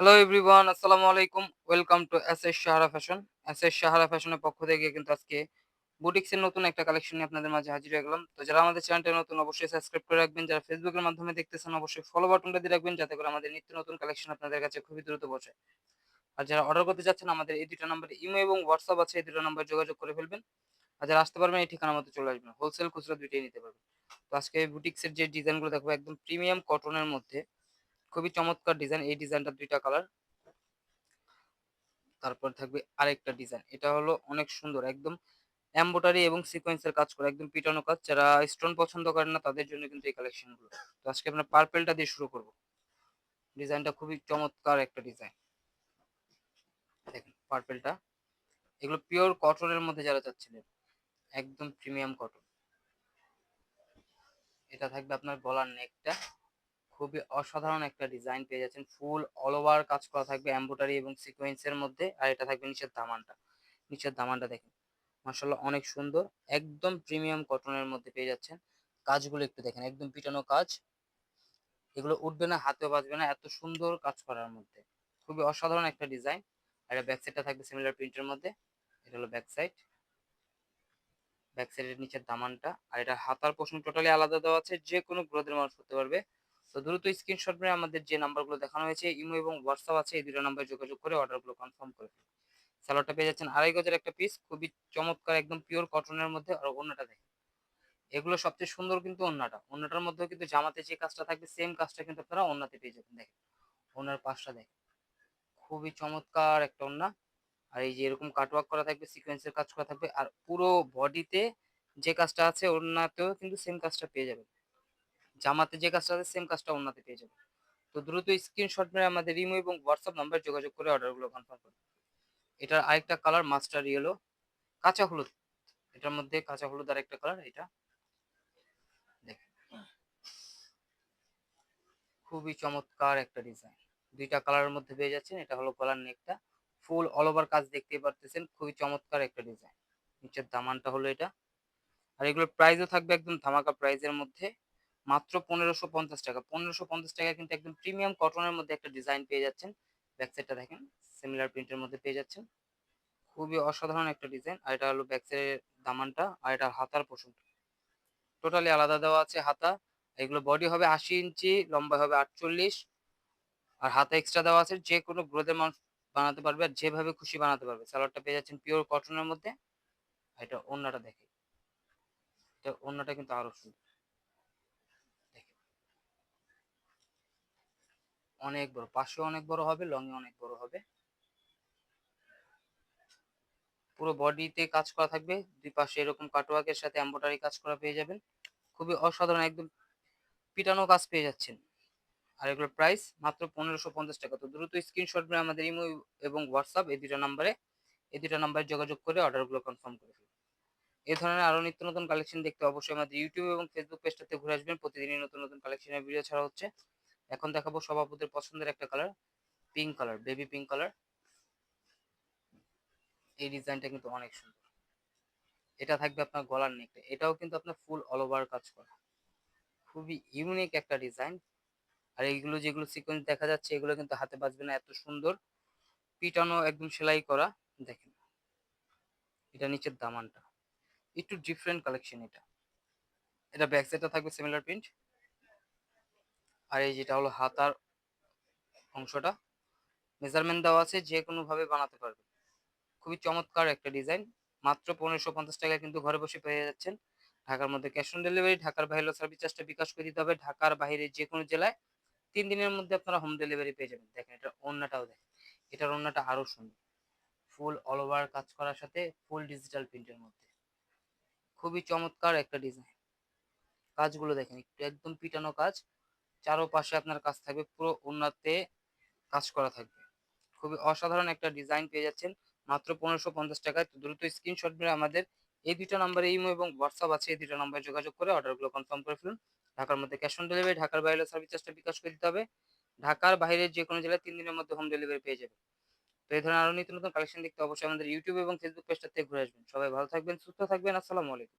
Hello everyone আসসালামু আলাইকুম welcome to S S Sahara fashion S S Sahara ফ্যাশনের পক্ষ থেকে কিন্তু আজকে বুটিক্সের নতুন একটা কালেকশন নিয়ে আপনাদের মাঝে হাজির হয়ে গেলাম। তো যারা আমাদের চ্যানেলটা নতুন, অবশ্যই সাবস্ক্রাইব করে রাখবেন। যারা ফেসবুকের মাধ্যমে দেখতেছেন, অবশ্যই ফলো বাটনটা দিয়ে রাখবেন যাতে করে আমাদের নিত্য নতুন কালেকশন আপনাদের কাছে খুবই দ্রুত পৌঁছায়। আর যারা অর্ডার করতে চাচ্ছেন, আমাদের এই দুটো নাম্বারে ইমো এবং হোয়াটসঅ্যাপ আছে। এই দুটো নাম্বার যোগাযোগ করে ফেলবেন। আর যারা আসতে পারবেন, এই ঠিকানা মতো চলে আসবেন। হোলসেল খুচরা দুইটাই নিতে পারবেন। তো আজকে বুটিক্সের যে ডিজাইনগুলো দেখব, একদম প্রিমিয়াম কটনের মধ্যে। খুবই চমৎকার ডিজাইন, এই ডিজাইনটা দুইটা কালার। তারপর থাকবে আরেকটা ডিজাইন, এটা হলো অনেক সুন্দর, একদম এম্বোটারি এবং সিকোয়েন্সের কাজ করে, একদম পিটানো কাজ। যারা স্টোন পছন্দ করেন না, তাদের জন্য কিন্তু এই কালেকশনগুলো। তো আজকে আমরা পার্পেলটা দিয়ে শুরু করব। ডিজাইনটা খুবই চমৎকার একটা ডিজাইন। দেখেন পার্পেলটা। এগুলো পিওর কটনের মধ্যে যারা চাচ্ছিলেন, একদম প্রিমিয়াম কটন। এটা থাকবে আপনার গলার নেকটা খুবই অসাধারণ একটা ডিজাইন পেয়ে যাচ্ছেন। ফুল অল ওভার কাজ করা থাকবে এম্বোটারি এবং সিকোয়েন্সের মধ্যে। আর এটা থাকবে নিচের দামানটা। নিচের দামানটা দেখেন। মাসাল্লাহ অনেক সুন্দর। একদম প্রিমিয়াম কটনের মধ্যে পেয়ে যাচ্ছেন। কাজগুলো একটু দেখেন। একদম পিটানো কাজ। এগুলো উঠবে না, হাতেও বাজবে না। এত সুন্দর কাজ করার মধ্যে। খুবই অসাধারণ একটা ডিজাইন আর ব্যাক সাইডটা থাকবে সিমিলার প্রিন্টের মধ্যে। এটা হলো ব্যাক সাইড ব্যাক নিচের দামানটা। আর এটা হাতার পোষণ টোটালি আলাদা দেওয়া আছে। যে কোনো গ্রোথের মানুষ করতে পারবে। তো দ্রুত স্ক্রিনশট মেরে আমাদের যে নাম্বারগুলো দেখানো হয়েছে, ইমো এবং হোয়াটসঅ্যাপ আছে, এই দুটো নাম্বারে যোগাযোগ করে অর্ডারগুলো কনফার্ম করে ফেলুন। স্যালোডটা পেয়ে যাচ্ছেন আড়াই গজের একটা পিস খুবই চমৎকার, একদম পিওর কটনের মধ্যে, আর অন্যটা দেখেন। এগুলো সবচেয়ে সুন্দর কিন্তু অন্যটা অন্যটার মধ্যেও কিন্তু জামাতে যে কাজটা থাকবে সেম কাজটা কিন্তু আপনারা অন্যতে পেয়ে যাবেন, দেখেন। অন্যার পাশটা দেখেন। খুবই চমৎকার একটা অন্যা আর এই যে এরকম কাটওয়ার্ক করা থাকবে সিকোয়েন্সের কাজ করা থাকবে, আর পুরো বডিতে যে কাজটা আছে অন্যতেও কিন্তু সেম কাজটা পেয়ে যাবেন। জামাতে যে কাজটা আছে সেম কাজটা অন্যতে পেয়ে যাবেন তো দ্রুত স্ক্রিনশট মেরে আমাদের ইমো এবং হোয়াটসঅ্যাপ নাম্বার যোগাযোগ করে অর্ডারগুলো কনফার্ম করুন এটার আরেকটা কালার মাস্টার ইয়েলো কাঁচা হলুদ। এটার মধ্যে কাঁচা হলুদ আর একটা কালার এটা খুবই চমৎকার একটা ডিজাইন দুইটা কালারের মধ্যে পেয়ে যাচ্ছেন। এটা হলো গলার নেকটা। ফুল অল ওভার কাজ দেখতেই পারতেছেন। খুবই চমৎকার একটা ডিজাইন নিচের দামানটা হলো এটা। আর এগুলোর প্রাইসও থাকবে একদম ধামাকা প্রাইজের মধ্যে। মাত্র পনেরোশো পঞ্চাশ টাকা। পনেরোশো পঞ্চাশ টাকা কিন্তু একদম প্রিমিয়াম কটনের মধ্যে একটা ডিজাইন পেয়ে যাচ্ছেন। ব্যাক সাইডটা দেখেন সিমিলার প্রিন্টের মধ্যে পেয়ে যাচ্ছেন। খুবই অসাধারণ একটা ডিজাইন আর এটা হলো ব্যাক সাইডের দামানটা, আর এটা হাতার পোষণ টোটালি আলাদা দেওয়া আছে হাতা, এগুলো বডি হবে আশি ইঞ্চি লম্বা হবে আটচল্লিশ। আর হাতা এক্সট্রা দেওয়া আছে, যে কোনো গ্রোথের মানুষ বানাতে পারবে আর যেভাবে খুশি বানাতে পারবে। সালোয়ারটা পেয়ে যাচ্ছেন পিওর কটনের মধ্যে। এটা অন্যটা দেখে এটা অন্যটা কিন্তু আরও সুন্দর। অনেক বড় পাশে অনেক বড় হবে লং এ অনেক বড় হবে। পুরো বডিতে কাজ করা থাকবে, দুই পাশে এরকম কাটওয়ার্কের সাথে এম্বোটারি কাজ করা পেয়ে যাবেন। খুবই অসাধারণ, একদম পিটানো কাজ পেয়ে যাচ্ছেন। আর এগুলোর প্রাইস মাত্র পনেরোশো পঞ্চাশ টাকা। তো দ্রুত স্ক্রিনশট মেরে আমাদের ইমো এবং হোয়াটসঅ্যাপ এই দুটো নাম্বারে এই দুটো নাম্বারে যোগাযোগ করে অর্ডারগুলো কনফার্ম করে ফেলুন। এই ধরনের আরও নিত্য নতুন কালেকশন দেখতে অবশ্যই আমাদের ইউটিউব এবং ফেসবুক পেজটাতে ঘুরে আসবেন। প্রতিদিনই নতুন নতুন কালেকশনের ভিডিও ছাড়া হচ্ছে। এখন দেখাবো সভাপতির পছন্দের একটা colour pink colour baby pink colour এই ডিজাইনটা কিন্তু অনেক সুন্দর। এটা থাকবে আপনার গলার নেকটা এটাও কিন্তু আপনার ফুল অল ওভার কাজ করা। খুবই ইউনিক একটা ডিজাইন আর এইগুলো যেগুলো সিকোয়েন্স দেখা যাচ্ছে, এগুলো কিন্তু হাতে বাজবে না, এত সুন্দর। পিটানো, একদম সেলাই করা, দেখেন। এটা নিচের দামানটা। একটু ডিফারেন্ট কালেকশন এটা। এটা ব্যাক সাইডটা থাকবে সিমিলার প্রিন্ট আর এই যেটা হলো হাতার অংশটা মেজারমেন্ট দেওয়া আছে যে কোনোভাবে বানাতে পারবে। খুবই চমৎকার একটা ডিজাইন মাত্র পনেরোশো পঞ্চাশ টাকায় কিন্তু ঘরে বসে পেয়ে যাচ্ছেন। ঢাকার মধ্যে ক্যাশ অন ডেলিভারি ঢাকার বাইরে সার্ভিস চার্জটা বিকাশ করে দিতে হবে। ঢাকার বাইরে যে কোনো জেলায় তিন দিনের মধ্যে আপনারা হোম ডেলিভারি পেয়ে যাবেন। দেখেন এটা অন্যটাও দেখেন। এটার অন্যটা আরও সুন্দর। ফুল অল ওভার কাজ করার সাথে ফুল ডিজিটাল প্রিন্টের মধ্যে। খুবই চমৎকার একটা ডিজাইন কাজগুলো দেখেন, একটু একদম পিটানো কাজ। চারোপাশে আপনার কাজ থাকবে, পুরো উন্নতে কাজ করা থাকবে। খুবই অসাধারণ একটা ডিজাইন পেয়ে যাচ্ছেন। মাত্র পনেরোশো পঞ্চাশ টাকায়। তো দ্রুত স্ক্রিনশট মেরে আমাদের এই দুইটা নাম্বারে ইমো এবং হোয়াটসঅ্যাপ আছে। এই দুইটা নাম্বারে যোগাযোগ করে অর্ডারগুলো কনফার্ম করে ফেলুন। ঢাকার মধ্যে ক্যাশ অন ডেলিভারি ঢাকার বাইরে সার্ভিস চার্জটা বিকাশ করে দিতে হবে। ঢাকার বাইরে যে কোনো জেলায় তিন দিনের মধ্যে হোম ডেলিভারি পেয়ে যাবে তো এই ধরনের আরও নিত্য নতুন কালেকশন দেখতে অবশ্যই আমাদের ইউটিউব এবং ফেসবুক পেজটাতে ঘুরে আসবেন। সবাই ভালো থাকবেন, সুস্থ থাকবেন। আসসালামু আলাইকুম।